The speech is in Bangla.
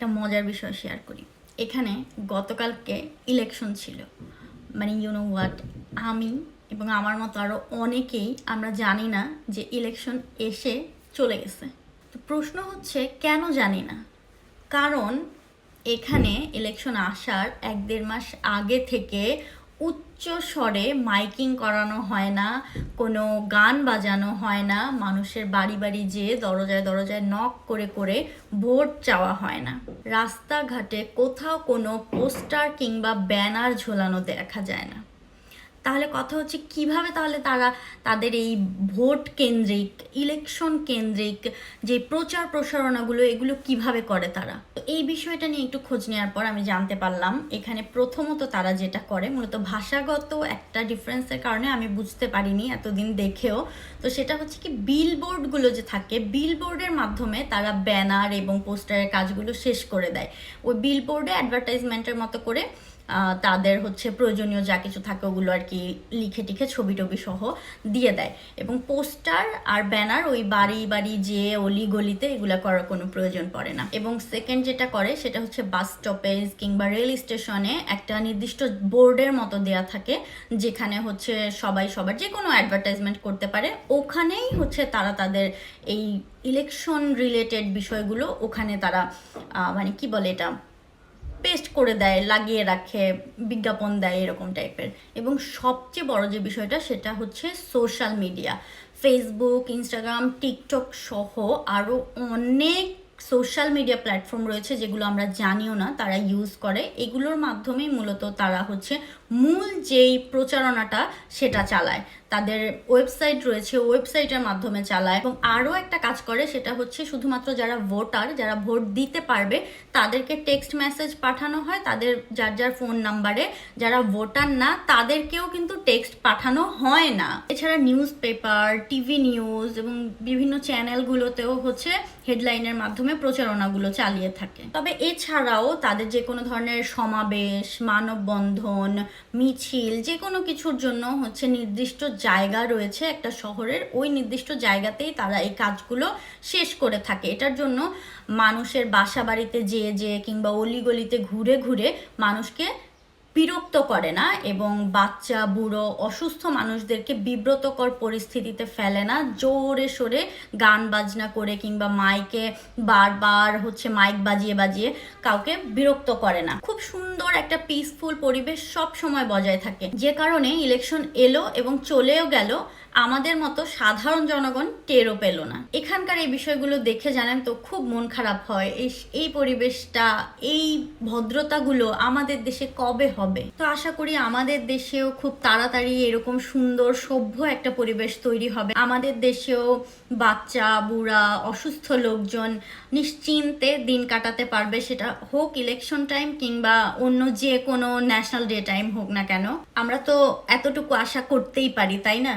একটা মজার বিষয় শেয়ার করি। এখানে গতকালকে ইলেকশন ছিল। মানে ইউনো হোয়াট আমি এবং আমার মতো আরও অনেকেই আমরা জানি না যে ইলেকশন এসে চলে গেছে। তো প্রশ্ন হচ্ছে, কেন জানি না? কারণ এখানে ইলেকশন আসার এক দেড় মাস আগে থেকে উচ্চ স্বরে মাইকিং করানো হয় না, কোনো গান বাজানো হয় না, মানুষের বাড়ি বাড়ি যেয়ে দরজায় দরজায় নক করে করে ভোট চাওয়া হয় না। রাস্তাঘাটে কোথাও কোনো পোস্টার কিংবা ব্যানার ঝোলানো দেখা যায় না। তাহলে কথা হচ্ছে কীভাবে তাহলে তারা তাদের এই ভোট কেন্দ্রিক ইলেকশন কেন্দ্রিক যে প্রচার প্রসারণাগুলো, এগুলো কীভাবে করে তারা? তো এই বিষয়টা নিয়ে একটু খোঁজ নেওয়ার পর আমি জানতে পারলাম, এখানে প্রথমত তারা যেটা করে, মূলত ভাষাগত একটা ডিফারেন্সের কারণে আমি বুঝতে পারিনি এতদিন দেখেও, তো সেটা হচ্ছে কি বিলবোর্ডগুলো যে থাকে বিলবোর্ডের মাধ্যমে তারা ব্যানার এবং পোস্টারের কাজগুলো শেষ করে দেয়। ওই বিলবোর্ডে অ্যাডভার্টাইজমেন্টের মতো করে তাদের হচ্ছে প্রয়োজনীয় যা কিছু থাকে ওগুলো আর কি লিখে টিখে ছবি টবি সহ দিয়ে দেয়। এবং পোস্টার আর ব্যানার ওই বাড়ি বাড়ি যে অলি গলিতে এগুলো করার কোনো প্রয়োজন পড়ে না। এবং সেকেন্ড যেটা করে সেটা হচ্ছে বাস স্টপেজ কিংবা রেল স্টেশনে একটা নির্দিষ্ট বোর্ডের মতো দেয়া থাকে যেখানে হচ্ছে সবাই সবার যে কোনো অ্যাডভার্টাইজমেন্ট করতে পারে। ওখানেই হচ্ছে তারা তাদের এই ইলেকশন রিলেটেড বিষয়গুলো ওখানে তারা মানে কি বলে এটা? পেস্ট করে দেয়, লাগিয়ে রাখে, বিজ্ঞাপন দেয়, এরকম টাইপের এবং সবচেয়ে বড় যে বিষয়টা, সেটা হচ্ছে social media Facebook Instagram TikTok সহ আরও অনেক সোশ্যাল মিডিয়া প্ল্যাটফর্ম রয়েছে যেগুলো আমরা জানিও না, তারা ইউজ করে। এগুলোর মাধ্যমেই মূলত তারা হচ্ছে মূল যেই প্রচারণাটা সেটা চালায়। তাদের ওয়েবসাইট রয়েছে ওয়েবসাইটের মাধ্যমে চালায় এবং আরও একটা কাজ করে সেটা হচ্ছে শুধুমাত্র যারা ভোটার যারা ভোট দিতে পারবে, তাদেরকে টেক্সট মেসেজ পাঠানো হয়। তাদের যার যার ফোন নাম্বারে যারা ভোটার না, তাদেরকেও কিন্তু টেক্সট পাঠানো হয় না। এছাড়া নিউজ পেপার টিভি নিউজ এবং বিভিন্ন চ্যানেলগুলোতেও হচ্ছে হেডলাইনের মাধ্যমে প্রচারণাগুলো চালিয়ে থাকে। তবে এছাড়াও তাদের যে কোনো ধরনের সমাবেশ, মানববন্ধন, মিছিল, যে কোনো কিছুর জন্য হচ্ছে নির্দিষ্ট জায়গা রয়েছে একটা শহরের। ওই নির্দিষ্ট জায়গাতেই তারা এই কাজগুলো শেষ করে থাকে। এটার জন্য মানুষের বাসা বাড়িতে যেয়ে যেয়ে কিংবা অলিগলিতে ঘুরে ঘুরে মানুষকে বিরক্ত করে না এবং বাচ্চা, বুড়ো, অসুস্থ মানুষদেরকে বিব্রতকর পরিস্থিতিতে ফেলে না। জোরে সোরে গান বাজনা করে কিংবা মাইকে বারবার হচ্ছে মাইক বাজিয়ে বাজিয়ে কাউকে বিরক্ত করে না। খুব সুন্দর একটা পিসফুল পরিবেশ সব সময় বজায় থাকে। যে কারণে ইলেকশন এলো এবং চলেও গেল। আমাদের মতো সাধারণ জনগণ টেরও পেল না। এখানকার এই বিষয়গুলো দেখে জানেন তো খুব মন খারাপ হয়। এই পরিবেশটা, এই ভদ্রতাগুলো আমাদের দেশে কবে হবে? তো আশা করি আমাদের দেশেও খুব তাড়াতাড়ি এরকম সুন্দর, সভ্য একটা পরিবেশ তৈরি হবে। আমাদের দেশেও বাচ্চা, বুড়া, অসুস্থ লোকজন নিশ্চিন্তে দিন কাটাতে পারবে। সেটা হোক ইলেকশন টাইম কিংবা অন্য যে কোনো ন্যাশনাল ডে টাইম হোক না কেন। আমরা তো এতটুকু আশা করতেই পারি, তাই না?